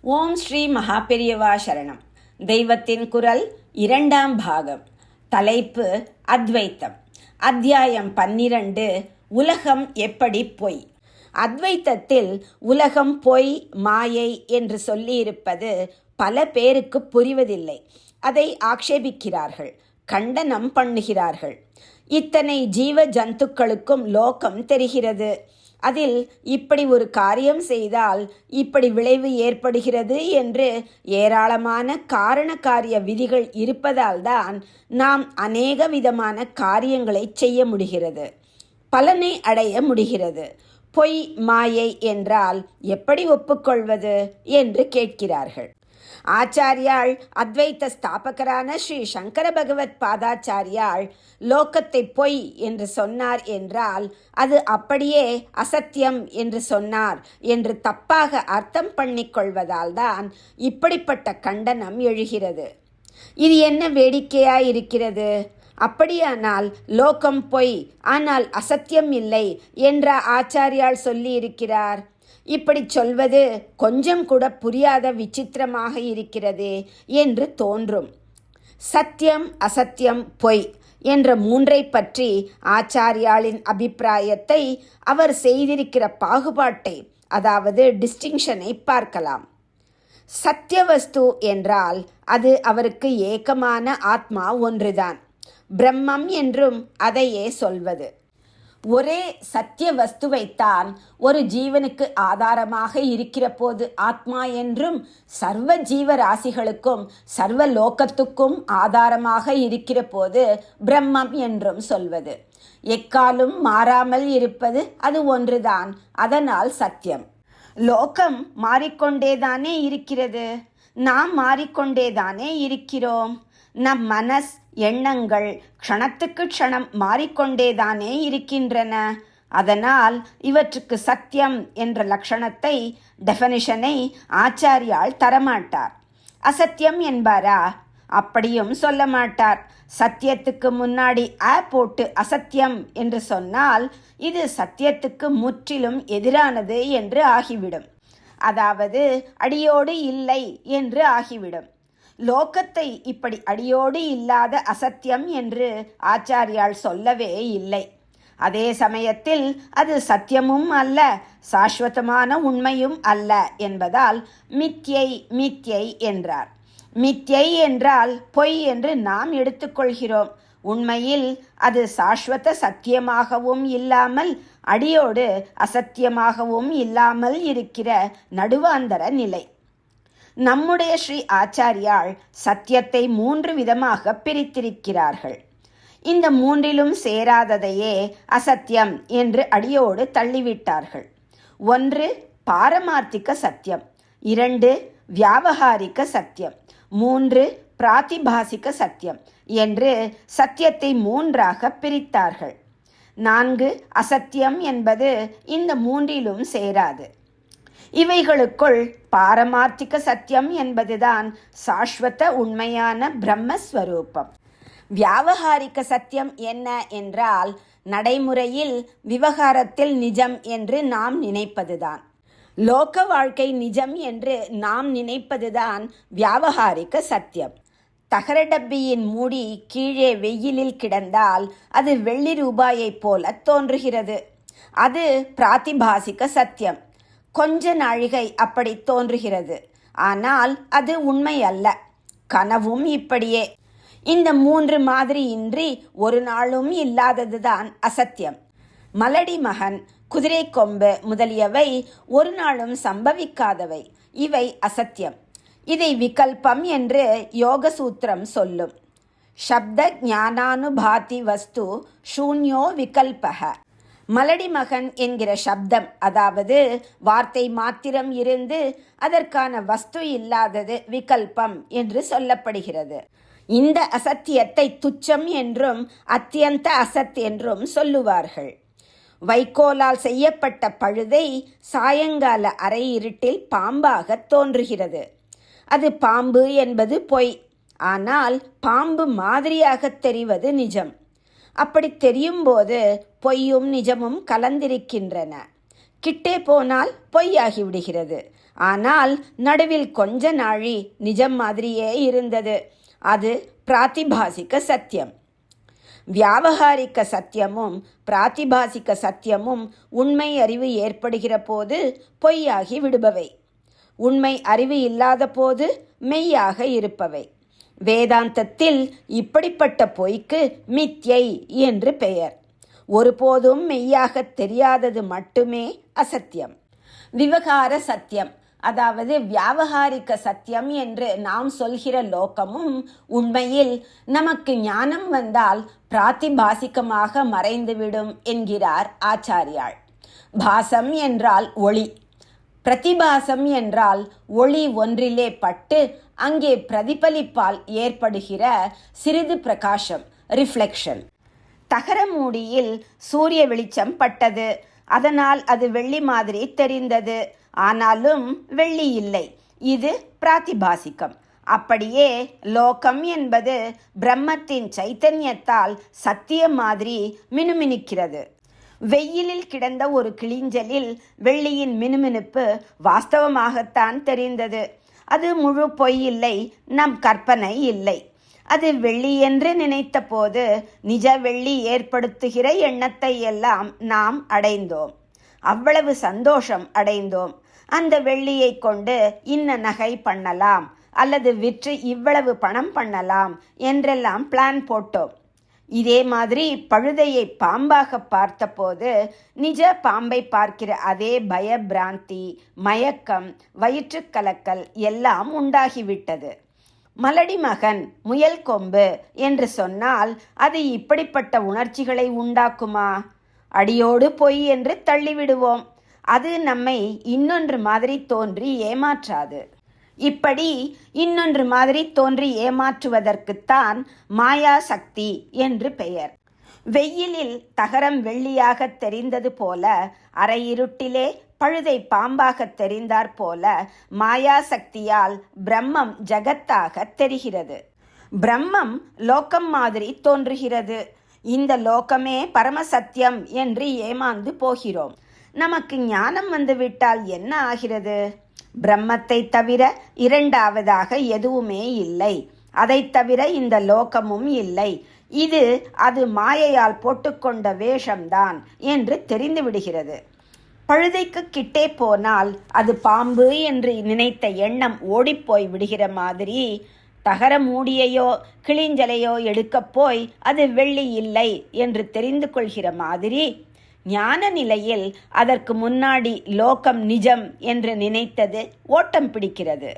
ஓம் ஸ்ரீ மகாபெரியவா சரணம். தெய்வத்தின் குரல் இரண்டாம் பாகம். தலைப்பு அத்வைத்தம். அத்தியாயம் பன்னிரண்டு உலகம் எப்படி பொய்? அத்வைத்தத்தில் உலகம் பொய் மாயை என்று சொல்லியிருப்பது பல பேருக்கு புரிவதில்லை. அதை ஆக்ஷேபிக்கிறார்கள் கண்டனம் பண்ணுகிறார்கள். இத்தனை ஜீவ ஜந்துக்களுக்கும் லோகம் தெரிகிறது. அதில் இப்படி ஒரு காரியம் செய்தால் இப்படி விளைவு ஏற்படுகிறது என்று ஏராளமான காரண காரிய விதிகள் இருப்பதால் தான் நாம் அநேக விதமான காரியங்களை செய்ய முடிகிறது. பலனை அடைய முடிகிறது. பொய் மாயை என்றால் எப்படி ஒப்புக்கொள்வது? என்று கேட்கிறார்கள். ஆச்சாரியாள் அத்வைத்த ஸ்தாபகரான ஸ்ரீ சங்கர பகவத் பாதாச்சாரியாள் லோக்கத்தை பொய் என்று சொன்னார் என்றால் அது அப்படியே அசத்தியம் என்று சொன்னார் என்று தப்பாக அர்த்தம் பண்ணிக்கொள்வதால் தான் இப்படிப்பட்ட கண்டனம் எழுகிறது. இது என்ன வேடிக்கையாய் இருக்கிறது? அப்படியானால் லோகம் பொய் ஆனால் அசத்தியம் இல்லை என்ற ஆச்சாரியால் சொல்லியிருக்கிறார். இப்படி சொல்வது கொஞ்சம் கூட புரியாத விசித்திரமாக இருக்கிறதே என்று தோன்றும். சத்தியம் அசத்தியம் பொய் என்ற மூன்றை பற்றி ஆச்சாரியாளின் அபிப்பிராயத்தை அவர் செய்திருக்கிற பாகுபாட்டை அதாவது டிஸ்டிங்ஷனை பார்க்கலாம். சத்தியவஸ்து என்றால் அது அவருக்கு ஏக்கமான ஆத்மா ஒன்றுதான். பிரம்மம் என்றும் அதையே சொல்வது. ஒரே சத்திய வஸ்துவைத்தான் ஒரு ஜீவனுக்கு ஆதாரமாக இருக்கிற போது ஆத்மா என்றும் சர்வ ஜீவராசிகளுக்கும் சர்வ லோகத்துக்கும் ஆதாரமாக இருக்கிற போது பிரம்மம் என்றும் சொல்வது. எக்காலும் மாறாமல் இருப்பது அது ஒன்றுதான். அதனால் சத்தியம். லோகம் மாறிக்கொண்டேதானே இருக்கிறது. நாம் மாறிக்கொண்டேதானே இருக்கிறோம். நம் மனஸ் எண்ணங்கள் க்ஷணத்துக்கு க்ஷணம் மாறிக்கொண்டேதானே இருக்கின்றன. அதனால் இவற்றுக்கு சத்தியம் என்ற லட்சணத்தை டெஃபனிஷனை ஆச்சாரியால் தரமாட்டார். அசத்தியம் என்பாரா? அப்படியும் சொல்ல மாட்டார். சத்தியத்துக்கு முன்னாடி ஆ போட்டு அசத்தியம் என்று சொன்னால் இது சத்தியத்துக்கு முற்றிலும் எதிரானது என்று ஆகிவிடும். அதாவது அடியோடு இல்லை என்று ஆகிவிடும். லோகத்தை இப்படி அடியோடு இல்லாத அசத்தியம் என்று ஆச்சாரியால் சொல்லவே இல்லை. அதே சமயத்தில் அது சத்தியமும் அல்ல சாஸ்வதமான உண்மையும் அல்ல என்பதால் மித்யை மித்யை என்றார். மித்யை என்றால் பொய் என்று நாம் எடுத்துக்கொள்கிறோம். உண்மையில் அது சாஸ்வத சத்தியமாகவும் இல்லாமல் அடியோடு அசத்தியமாகவும் இல்லாமல் இருக்கிற நடுவாந்தர நிலை. நம்முடைய ஸ்ரீ ஆச்சாரியால் சத்தியத்தை மூன்று விதமாக பிரித்திருக்கிறார்கள். இந்த மூன்றிலும் சேராததையே அசத்தியம் என்று அடியோடு தள்ளிவிட்டார்கள். ஒன்று பாரமார்த்திக சத்தியம். இரண்டு வியாபகாரிக சத்தியம். மூன்று பிராத்திபாசிக சத்தியம் என்று சத்தியத்தை மூன்றாக பிரித்தார்கள். நான்கு அசத்தியம் என்பது இந்த மூன்றிலும் சேராது. இவைகளுக்குள் பாரமார்த்திக சத்தியம் என்பதுதான் சாஸ்வத உண்மையான பிரம்மஸ்வரூபம். வியாவகாரிக்க சத்தியம் என்ன என்றால் நடைமுறையில் விவகாரத்தில் நிஜம் என்று நாம் நினைப்பதுதான். லோக வாழ்க்கை நிஜம் என்று நாம் நினைப்பதுதான் வியாவகாரிக்க சத்தியம். தகர டப்பியின் மூடி கீழே வெயிலில் கிடந்தால் அது வெள்ளி ரூபாயைப் போல தோன்றுகிறது. அது பிராத்திபாசிக சத்தியம். கொஞ்ச நாழிகை அப்படி தோன்றுகிறது. ஆனால் அது உண்மை அல்ல கனவும் இப்படியே. இந்த மூன்று மாதிரி இன்றி ஒரு நாளும் இல்லாததுதான் அசத்தியம். மலடி மகன் குதிரை கொம்பு முதலியவை ஒரு நாளும் சம்பவிக்காதவை. இவை அசத்தியம். இதை விகல்பம் என்று யோக சூத்திரம் சொல்லும். சப்த ஞானானுபாதி வஸ்து சூன்யோ விகல்பக. மலடி மகன் என்கிற சப்தம் அதாவது வார்த்தை மாத்திரம் இருந்து அதற்கான வஸ்து இல்லாதது விகல்பம் என்று சொல்லப்படுகிறது. இந்த அசத்தியத்தை துச்சம் என்றும் அத்தியந்த அசத் என்றும் சொல்லுவார்கள். வைக்கோலால் செய்யப்பட்ட பழுதை சாயங்கால அரை இருட்டில் பாம்பாக தோன்றுகிறது. அது பாம்பு என்பது பொய். ஆனால் பாம்பு மாதிரியாக தெரிவது நிஜம். அப்படி தெரியும் போது பொய்யும் நிஜமும் கலந்திருக்கின்றன. கிட்டே போனால் பொய்யாகி விடுகிறது. ஆனால் நடுவில் கொஞ்ச நாழி நிஜம் மாதிரியே இருந்தது. அது பிராத்திபாசிக்க சத்தியம். வியாபகாரிக்க சத்தியமும் பிராத்திபாசிக்க சத்தியமும் உண்மை அறிவு ஏற்படுகிற போது பொய்யாகி விடுபவை. உண்மை அறிவு இல்லாத போது மெய்யாக இருப்பவை. வேதாந்தத்தில் இப்படிப்பட்ட பொய்க்கு மித்யை என்று பெயர். ஒருபோதும் மெய்யாக தெரியாதது மட்டுமே அசத்தியம். விவகார சத்தியம் அதாவது வியாவகாரிக சத்தியம் என்று நாம் சொல்கிற லோகமும் உண்மையில் நமக்கு ஞானம் வந்தால் பிராத்திபாசிகமாக மறைந்துவிடும் என்கிறார் ஆச்சாரியாள். பாசம் என்றால் ஒளி பிரதிபாசம் என்றால் ஒளி ஒன்றிலே பட்டு அங்கே பிரதிபலிப்பால் ஏற்படுகிற சிறிது பிரகாசம் ரிஃப்ளெக்ஷன் தகர மூடியில் சூரிய வெளிச்சம் பட்டது. அதனால் அது வெள்ளி மாதிரி தெரிந்தது. ஆனாலும் வெள்ளி இல்லை. இது பிராத்திபாசிக்கம் அப்படியே லோகம் என்பது பிரம்மத்தின் சைத்தன்யத்தால் சத்தியம் மாதிரி மினுமினுக்கிறது. வெயிலில் கிடந்த ஒரு கிளிஞ்சலில் வெள்ளியின் மினுமினுப்பு வாஸ்தவமாகத்தான் தெரிந்தது. அது முழு பொய் இல்லை நம் கற்பனை இல்லை. அது வெள்ளி என்று நினைத்த போது நிஜ வெள்ளி ஏற்படுத்துகிற எண்ணத்தை எல்லாம் நாம் அடைந்தோம். அவ்வளவு சந்தோஷம் அடைந்தோம். அந்த வெள்ளியை கொண்டு இன்ன நகை பண்ணலாம் அல்லது விற்று இவ்வளவு பணம் பண்ணலாம் என்றெல்லாம் பிளான் போட்டோம். இதே மாதிரி பழுதையை பாம்பாக பார்த்தபோது நிஜ பாம்பை பார்க்கிற அதே பயபிராந்தி மயக்கம் வயிற்றுக்கலக்கல் எல்லாம் உண்டாகிவிட்டது. மலடி மகன் முயல் கொம்பு என்று சொன்னால் அது இப்படிப்பட்ட உணர்ச்சிகளை உண்டாக்குமா? அடியோடு பொய் என்று தள்ளிவிடுவோம். அது நம்மை இன்னொன்று மாதிரி தோன்றி ஏமாற்றாது. இப்படி இன்னொன்று மாதிரி தோன்றி ஏமாற்றுவதற்குத்தான் மாயா சக்தி என்று பெயர். வெயிலில் தகரம் வெள்ளியாக தெரிந்தது போல அரையிருட்டிலே பழுதை பாம்பாக தெரிந்தாற் போல மாயா சக்தியால் பிரம்மம் ஜகத்தாக தெரிகிறது. பிரம்மம் லோகம் மாதிரி தோன்றுகிறது. இந்த லோகமே பரமசத்தியம் என்று ஏமாந்து போகிறோம். நமக்கு ஞானம் வந்துவிட்டால் என்ன ஆகிறது? பிரம்மத்தை தவிர இரண்டாவதாக எதுவுமே இல்லை. அதை தவிர இந்த லோகமும் இல்லை. இது அது மாயையால் போட்டுக்கொண்ட வேஷம்தான் என்று தெரிந்து விடுகிறது பழுதைக்கு கிட்டே போனால் அது பாம்பு என்று நினைத்த எண்ணம் ஓடிப்போய் விடுகிற மாதிரி தகர மூடியையோ கிளிஞ்சலையோ எடுக்கப் போய் அது வெள்ளி இல்லை என்று தெரிந்து கொள்கிற மாதிரி ஞான நிலையில் அதற்கு முன்னாடி லோகம் நிஜம் என்று நினைத்தது ஓட்டம் பிடிக்கிறது.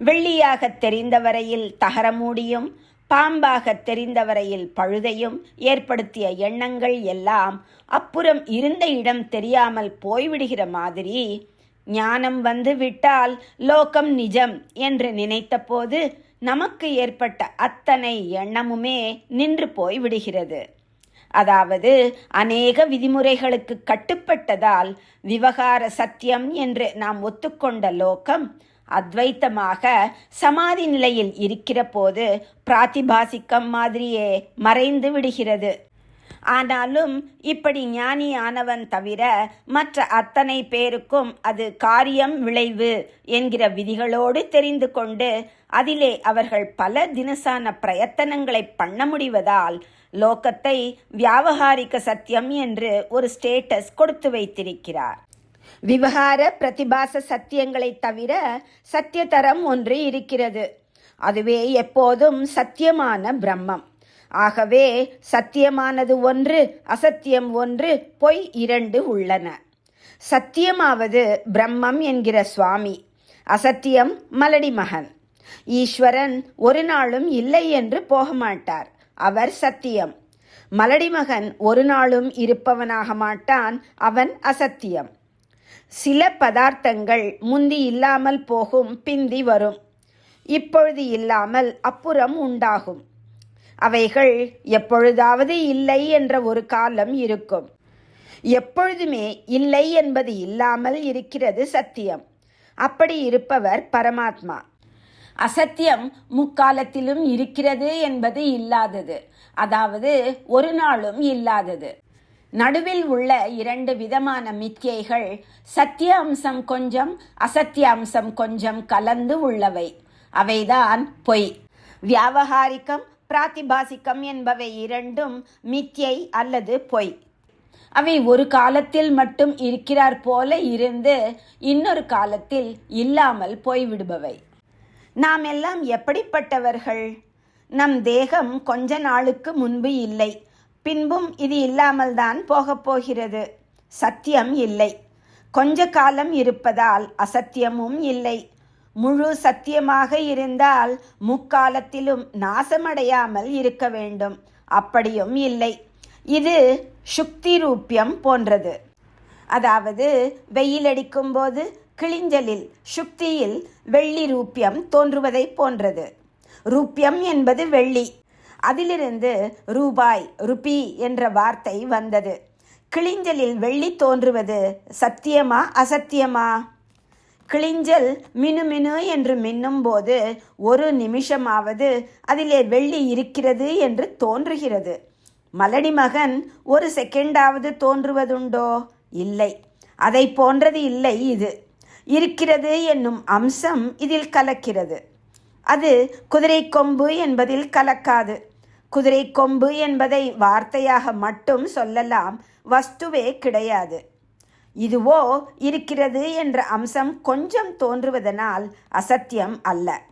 வெள்ளியாக தெரிந்தவரையில் தகர மூடியும் பாம்பாக தெரிந்தவரையில் பழுதையும் ஏற்படுத்திய எண்ணங்கள் எல்லாம் அப்புறம் இருந்த இடம் தெரியாமல் போய்விடுகிற மாதிரி ஞானம் வந்து விட்டால் லோகம் நிஜம் என்று நினைத்தபோது நமக்கு ஏற்பட்ட அத்தனை எண்ணமுமே நின்று போய் விடுகிறது அதாவது அநேக விதிமுறைகளுக்கு கட்டுப்பட்டதால் விவகார சத்தியம் என்று நாம் ஒத்துக்கொண்ட லோகம் அத்வைத்தமாக சமாதி நிலையில் இருக்கிற போது பிராத்திபாசிக்கம் மாதிரியே மறைந்து விடுகிறது. ஆனாலும் இப்படி ஞானி ஆனவன் தவிர மற்ற அத்தனை பேருக்கும் அது காரியம் விளைவு என்கிற விதிகளோடு தெரிந்து கொண்டு அதிலே அவர்கள் பல தினசான பிரயத்தனங்களை பண்ண முடிவதால் லோகத்தை வியாவகாரிக சத்தியம் என்று ஒரு ஸ்டேட்டஸ் கொடுத்து வைத்திருக்கிறார். விவகார பிரதிபாச சத்தியங்களை தவிர சத்தியதரம் ஒன்று இருக்கிறது. அதுவே எப்போதும் சத்தியமான பிரம்மம். ஆகவே சத்தியமானது ஒன்று அசத்தியம் ஒன்று பொய் இரண்டு உள்ளன. சத்தியமாவது பிரம்மம் என்கிற சுவாமி அசத்தியம் மலடி மகன். ஈஸ்வரன் ஒரு நாளும் இல்லை என்று போக மாட்டார் அவர் சத்தியம். மலடி மகன் ஒரு நாளும் இருப்பவனாக மாட்டான் அவன் அசத்தியம். சில பதார்த்தங்கள் முந்தி இல்லாமல் போகும் பிந்தி வரும். இப்பொழுது இல்லாமல் அப்புறம் உண்டாகும். அவைகள் எப்பொழுதாவது இல்லை என்ற ஒரு காலம் இருக்கும். எப்பொழுதுமே இல்லை என்பது இல்லாமல் இருக்கிறது சத்தியம். அப்படி இருப்பவர் பரமாத்மா. அசத்தியம் முக்காலத்திலும் இருக்கிறது என்பது இல்லாதது. அதாவது ஒரு நாளும் இல்லாதது. நடுவில் உள்ள இரண்டு விதமான மித்தியைகள் சத்திய அம்சம் கொஞ்சம் அசத்திய அம்சம் கொஞ்சம் கலந்து உள்ளவை. அவைதான் பொய். வியாபகாரிக்கம் பிராத்திபாசிக்கம் என்பவை இரண்டும் மித்தியை அல்லது பொய். அவை ஒரு காலத்தில் மட்டும் இருக்கிறார் போல இருந்து இன்னொரு காலத்தில் இல்லாமல் போய்விடுபவை. நாம் எல்லாம் எப்படிப்பட்டவர்கள்? நம் தேகம் கொஞ்ச நாளுக்கு முன்பு இல்லை. பின்பும் இது இல்லாமல் தான் போகப் போகிறது. சத்தியம் இல்லை. கொஞ்ச காலம் இருப்பதால் அசத்தியமும் இல்லை. முழு சத்தியமாக இருந்தால் முக்காலத்திலும் நாசமடையாமல் இருக்க வேண்டும். அப்படியும் இல்லை. இது சுக்தி ரூபியம் போன்றது. அதாவது வெயில் அடிக்கும்போது கிளிஞ்சலில் சுக்தியில் வெள்ளி ரூபியம் தோன்றுவதைப் போன்றது. ரூபியம் என்பது வெள்ளி. அதிலிருந்து ரூபாய் ருபி என்ற வார்த்தை வந்தது. கிளிஞ்சலில் வெள்ளி தோன்றுவது சத்தியமா அசத்தியமா? கிளிஞ்சல் மினுமினு என்று மின்னும் போது ஒரு நிமிஷமாவது அதிலே வெள்ளி இருக்கிறது என்று தோன்றுகிறது. மலடி மகன் ஒரு செகண்டாவது தோன்றுவதுண்டோ? இல்லை. அதை போன்றது இல்லை இது. இருக்கிறது என்னும் அம்சம் இதில் கலக்கிறது. அது குதிரை கொம்பு என்பதில் கலக்காது. குதிரை கொம்பு என்பதை வார்த்தையாக மட்டும் சொல்லலாம் வஸ்துவே கிடையாது. இதுவோ இருக்கிறது என்ற அம்சம் கொஞ்சம் தோன்றுவதனால் அசத்தியம் அல்ல.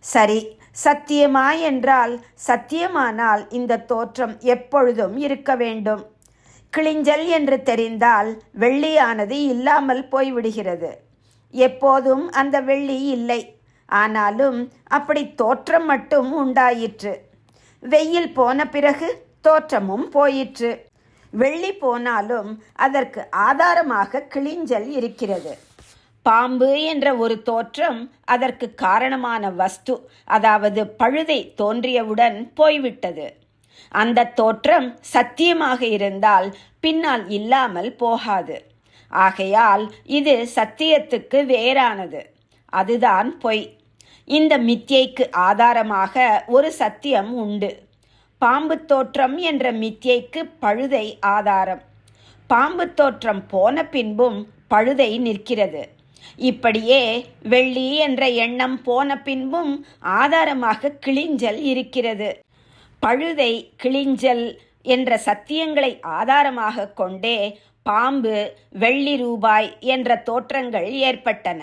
சரி சத்தியமா என்றால் சத்தியமானால் இந்த தோற்றம் எப்பொழுதும் இருக்க வேண்டும். கிளிஞ்சல் என்று தெரிந்தால் வெள்ளியானது இல்லாமல் போய்விடுகிறது. எப்போதும் அந்த வெள்ளி இல்லை. ஆனாலும் அப்படி தோற்றம் மட்டும் உண்டாயிற்று. வெயில் போன பிறகு தோற்றமும் போயிற்று. வெள்ளி போனாலும் அதற்கு ஆதாரமாக கிளிஞ்சல் இருக்கிறது. பாம்பு என்ற ஒரு தோற்றம் அதற்கு காரணமான வஸ்து அதாவது பழுதை தோன்றியவுடன் போய்விட்டது. அந்த தோற்றம் சத்தியமாக இருந்தால் பின்னால் இல்லாமல் போகாது. ஆகையால் இது சத்தியத்துக்கு வேறானது. அதுதான் பொய். இந்த மித்தியைக்கு ஆதாரமாக ஒரு சத்தியம் உண்டு. பாம்பு தோற்றம் என்ற மித்தியைக்கு பழுதை ஆதாரம். பாம்பு தோற்றம் போன பின்பும் பழுதை நிற்கிறது. இப்படியே வெள்ளி என்ற எண்ணம் போன பின்பும் ஆதாரமாக கிளிஞ்சல் இருக்கிறது. பழுதை கிளிஞ்சல் என்ற சத்தியங்களை ஆதாரமாக கொண்டே பாம்பு வெள்ளி ரூபாய் என்ற தோற்றங்கள் ஏற்பட்டன.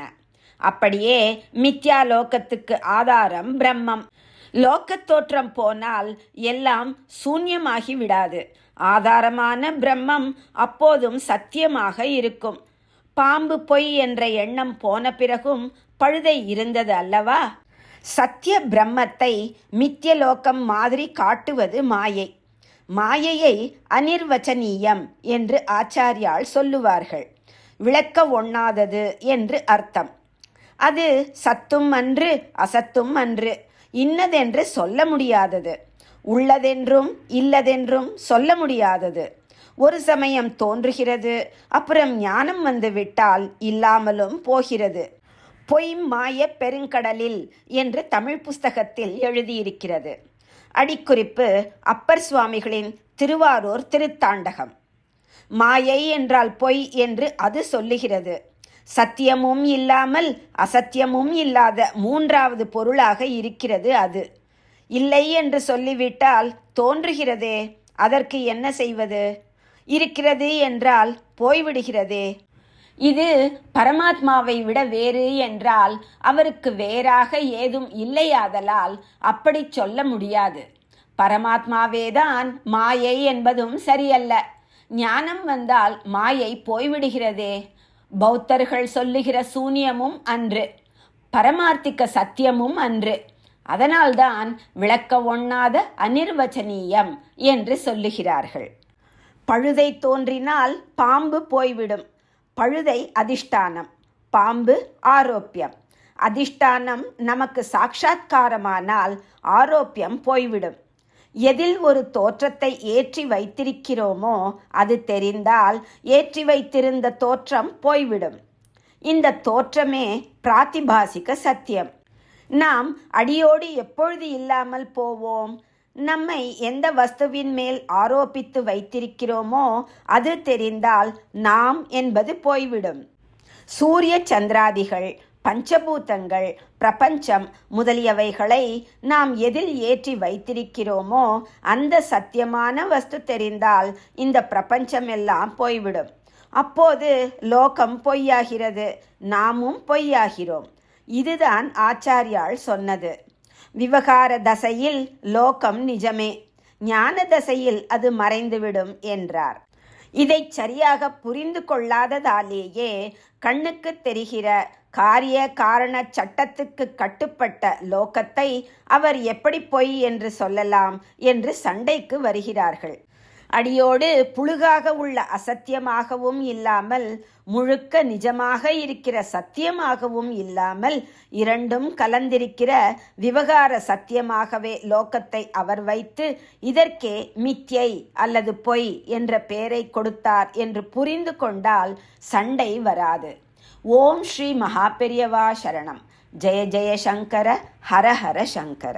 அப்படியே மித்யா லோகத்துக்கு ஆதாரம் பிரம்மம். லோக்கத் தோற்றம் போனால் எல்லாம் சூன்யமாகி விடாது. ஆதாரமான பிரம்மம் அப்போதும் சத்தியமாக இருக்கும். பாம்பு பொய் என்ற எண்ணம் போன பிறகும் பழுதை இருந்தது அல்லவா? சத்திய பிரம்மத்தை மித்தியலோகம் மாதிரி காட்டுவது மாயை. மாயையை அனிர்வச்சனீயம் என்று ஆச்சாரியால் சொல்லுவார்கள். விளக்க ஒண்ணாதது என்று அர்த்தம். அது சத்தும் அன்று அசத்தும் அன்று இன்னதென்று சொல்ல முடியாதது. உள்ளதென்றும் இல்லதென்றும் சொல்ல முடியாதது. ஒரு சமயம் தோன்றுகிறது அப்புறம் ஞானம் வந்துவிட்டால் இல்லாமலும் போகிறது. பொய் மாய பெருங்கடலில் என்று தமிழ் புஸ்தகத்தில் எழுதியிருக்கிறது. அடிக்குறிப்பு அப்பர் சுவாமிகளின் திருவாரூர் திருத்தாண்டகம். மாயை என்றால் பொய் என்று அது சொல்லுகிறது. சத்தியமும் இல்லாமல் அசத்தியமும் இல்லாத மூன்றாவது பொருளாக இருக்கிறது அது. இல்லை என்று சொல்லிவிட்டால் தோன்றுகிறதே அதற்கு என்ன செய்வது? இருக்கிறது என்றால் போய்விடுகிறதே இது பரமாத்மாவை விட வேறு என்றால் அவருக்கு வேறாக ஏதும் இல்லையாதலால் அப்படி சொல்ல முடியாது. பரமாத்மாவேதான் மாயை என்பதும் சரியல்ல. ஞானம் வந்தால் மாயை போய்விடுகிறதே. பௌத்தர்கள் சொல்லுகிற சூனியமும் அன்று. பரமார்த்திக்க சத்தியமும் அன்று. அதனால்தான் விளக்க ஒண்ணாத அனிர்வச்சனீயம் என்று சொல்லுகிறார்கள். பழுதை தோன்றினால் பாம்பு போய்விடும். பழுதை அதிஷ்டானம் பாம்பு ஆரோப்பியம். அதிஷ்டானம் நமக்கு சாட்சா்காரமானால் ஆரோப்பியம் போய்விடும். எதில் ஒரு தோற்றத்தை ஏற்றி வைத்திருக்கிறோமோ அது தெரிந்தால் ஏற்றி வைத்திருந்த தோற்றம் போய்விடும். இந்த தோற்றமே பிராத்திபாசிக சத்தியம். நாம் அடியோடு எப்பொழுது இல்லாமல் போவோம்? நம்மை எந்த வஸ்துவின் மேல் ஆரோபித்து வைத்திருக்கிறோமோ அது தெரிந்தால் நாம் என்பது போய்விடும். சூரிய சந்திராதிகள் பஞ்சபூதங்கள் பிரபஞ்சம் முதலியவைகளை நாம் எதில் ஏற்றி வைத்திருக்கிறோமோ அந்த சத்தியமான வஸ்து தெரிந்தால் இந்த பிரபஞ்சம் எல்லாம் போய்விடும். அப்போது லோகம் பொய்யாகிறது நாமும் பொய்யாகிறோம். இதுதான் ஆச்சாரியால் சொன்னது. விவகார தசையில் லோகம் நிஜமே. ஞான தசையில் அது மறைந்துவிடும் என்றார். இதை சரியாக புரிந்து கொள்ளாததாலேயே கண்ணுக்கு தெரிகிற காரிய காரண சட்டத்துக்கு கட்டுப்பட்ட லோகத்தை அவர் எப்படி பொய் என்று சொல்லலாம் என்று சண்டைக்கு வருகிறார்கள். அடியோடு புழுகாக உள்ள அசத்தியமாகவும் இல்லாமல் முழுக்க நிஜமாக இருக்கிற சத்தியமாகவும் இல்லாமல் இரண்டும் கலந்திருக்கிற விவகார சத்தியமாகவே லோகத்தை அவர் வைத்து இதற்கே மித்யை அல்லது பொய் என்ற பெயரை கொடுத்தார் என்று புரிந்து கொண்டால் சண்டை வராது. ஓம் ஸ்ரீ மகாபெரியவா சரணம். ஜெய ஜெய சங்கர ஹர ஹர சங்கர.